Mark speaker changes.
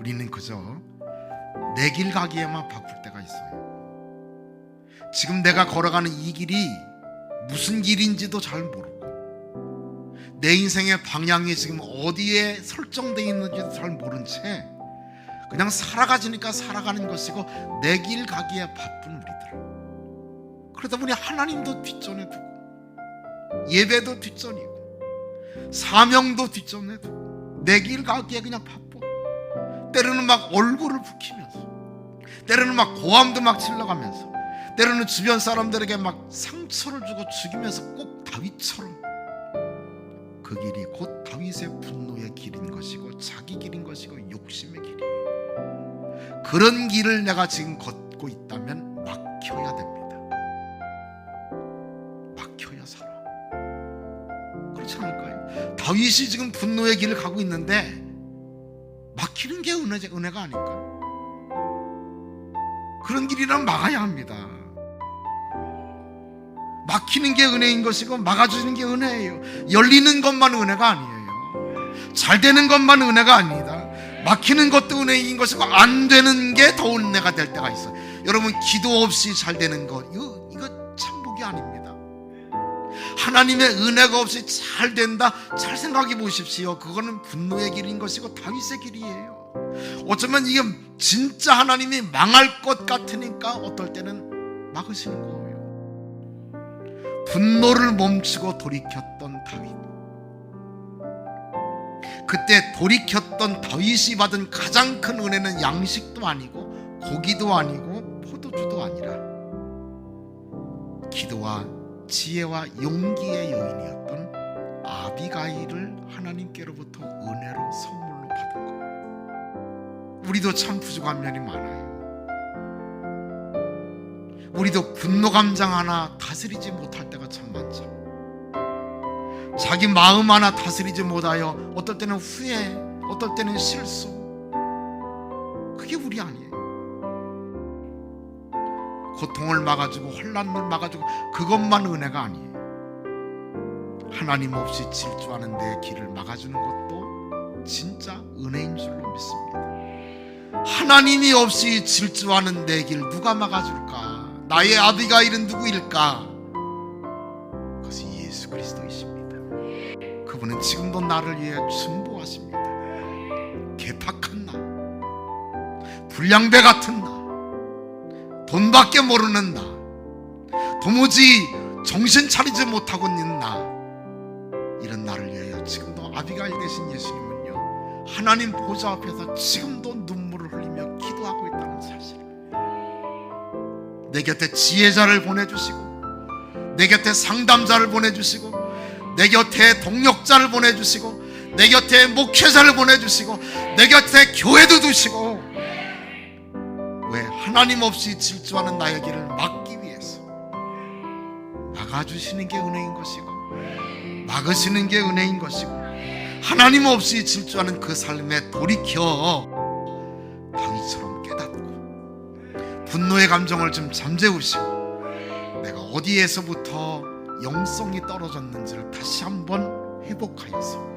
Speaker 1: 우리는 그저 내 길 가기에만 바쁠 때가 있어요. 지금 내가 걸어가는 이 길이 무슨 길인지도 잘 모르고 내 인생의 방향이 지금 어디에 설정되어 있는지도 잘 모른 채 그냥 살아가지니까 살아가는 것이고 내 길 가기에 바쁜 우리들. 그러다 보니 하나님도 뒷전에 두고 예배도 뒷전이고 사명도 뒷전에 두고 내 길 가기에 그냥 바빠. 때로는 막 얼굴을 붉히면서 때로는 막 고함도 막 질러가면서 때로는 주변 사람들에게 막 상처를 주고 죽이면서 꼭 다윗처럼 그 길이 곧 다윗의 분노의 길인 것이고 자기 길인 것이고 욕심의 길이에요. 그런 길을 내가 지금 걷고 있다면 막혀야 됩니다. 막혀야 살아. 그렇지 않을까요? 다윗이 지금 분노의 길을 가고 있는데 막히는 게 은혜, 은혜가 아닐까? 그런 길이란 막아야 합니다. 막히는 게 은혜인 것이고 막아주는 게 은혜예요. 열리는 것만 은혜가 아니에요. 잘 되는 것만 은혜가 아니다. 막히는 것도 은혜인 것이고 안 되는 게 더 은혜가 될 때가 있어요. 여러분 기도 없이 잘 되는 것 이거 이거 참 복이 아닙니다. 하나님의 은혜가 없이 잘 된다. 잘 생각해 보십시오. 그거는 분노의 길인 것이고 다윗의 길이에요. 어쩌면 이게 진짜 하나님이 망할 것 같으니까 어떨 때는 막으시는 거예요. 분노를 멈추고 돌이켰던 다윗. 그때 돌이켰던 다윗이 받은 가장 큰 은혜는 양식도 아니고 고기도 아니고 포도주도 아니라 기도와 지혜와 용기의 여인이었던 아비가일을 하나님께로부터 은혜로 선물로 받은 거. 우리도 참 부족한 면이 많아요. 우리도 분노 감정 하나 다스리지 못할 때가 참 많죠. 자기 마음 하나 다스리지 못하여 어떨 때는 후회, 어떨 때는 실수. 그게 우리 아니에요. 고통을 막아주고 혼란을 막아주고 그것만 은혜가 아니에요. 하나님 없이 질주하는 내 길을 막아주는 것도 진짜 은혜인 줄로 믿습니다. 하나님이 없이 질주하는 내 길 누가 막아줄까? 나의 아비가일은 누구일까? 그것이 예수 그리스도이십니다. 그분은 지금도 나를 위해 중보하십니다. 개팍한 나, 불량배 같은 나, 돈밖에 모르는 나, 도무지 정신 차리지 못하고 있는 나, 이런 나를 위하여 지금도 아비가일 되신 예수님은요, 하나님 보좌 앞에서 지금도 눈물을 흘리며 기도하고 있다는 사실. 내 곁에 지혜자를 보내주시고, 내 곁에 상담자를 보내주시고, 내 곁에 동력자를 보내주시고, 내 곁에 목회자를 보내주시고, 내 곁에 교회도 두시고, 왜 하나님 없이 질주하는 나의 길을 막기 위해서 막아주시는 게 은혜인 것이고 막으시는 게 은혜인 것이고 하나님 없이 질주하는 그 삶에 돌이켜 다윗처럼 깨닫고 분노의 감정을 좀 잠재우시고 내가 어디에서부터 영성이 떨어졌는지를 다시 한번 회복하여서